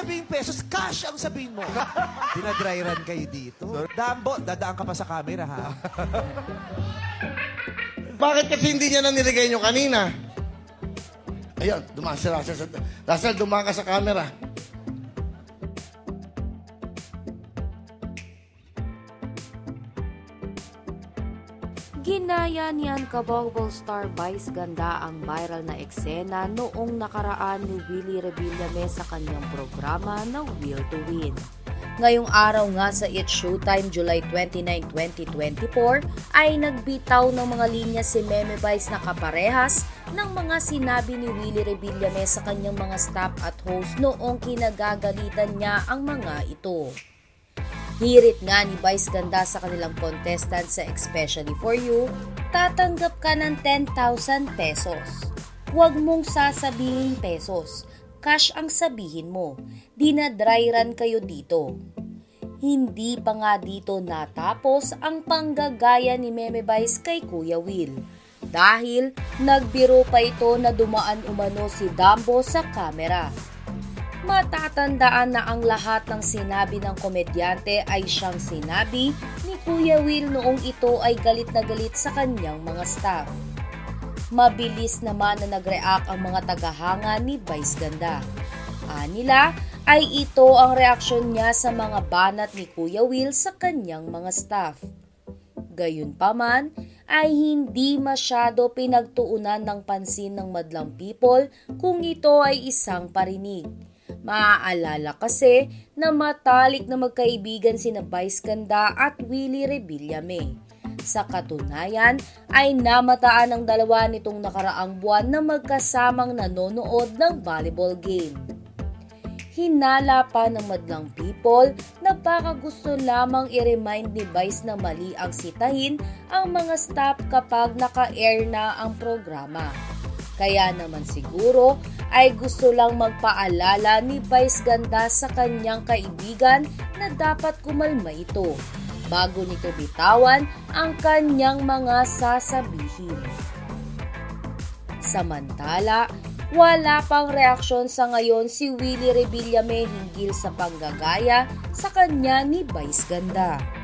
sabihin pesos, cash ang sabihin mo. Dinadry run kayo dito. Dambo, dadaan ka pa sa camera, ha? Bakit kasi hindi niya na nilagay nyo kanina? Ayun, dumaan si Russell. sa- Russell, dumaan ka sa camera. Ginaya niyan kabogol star Vice Ganda ang viral na eksena noong nakaraan ni Willie Revillame sa kanyang programa na Will to Win. Ngayong araw nga sa It's Showtime July 29, 2024 ay nagbitaw ng mga linya si Meme Vice na kaparehas ng mga sinabi ni Willie Revillame sa kanyang mga staff at host noong kinagagalitan niya ang mga ito. Hirit nga ni Vice Ganda sa kanilang contestant sa Especially For You, tatanggap ka ng 10,000 pesos. Huwag mong sasabihin pesos. Cash ang sabihin mo. Dinadry run kayo dito. Hindi pa nga dito natapos ang panggagaya ni Meme Vice kay Kuya Will. Dahil nagbiro pa ito na dumaan umano si Dambo sa kamera. Matatandaan na ang lahat ng sinabi ng komedyante ay siyang sinabi ni Kuya Will noong ito ay galit na galit sa kanyang mga staff. Mabilis naman na nag-react ang mga tagahanga ni Vice Ganda. Anila ay ito ang reaksyon niya sa mga banat ni Kuya Will sa kanyang mga staff. Gayunpaman ay hindi masyado pinagtuunan ng pansin ng madlang people kung ito ay isang parinig. Maaalala kasi na matalik na magkaibigan sina Vice Ganda at Willie Revillame. Sa katunayan ay namataan ang dalawa nitong nakaraang buwan na magkasamang nanonood ng volleyball game. Hinala pa ng madlang people na baka gusto lamang i-remind ni Vice na mali ang sitahin ang mga staff kapag naka-air na ang programa. Kaya naman siguro ay gusto lang magpaalala ni Vice Ganda sa kanyang kaibigan na dapat kumalma ito bago nito bitawan ang kanyang mga sasabihin. Samantala, wala pang reaksyon sa ngayon si Willie Revillame hinggil sa panggagaya sa kanya ni Vice Ganda.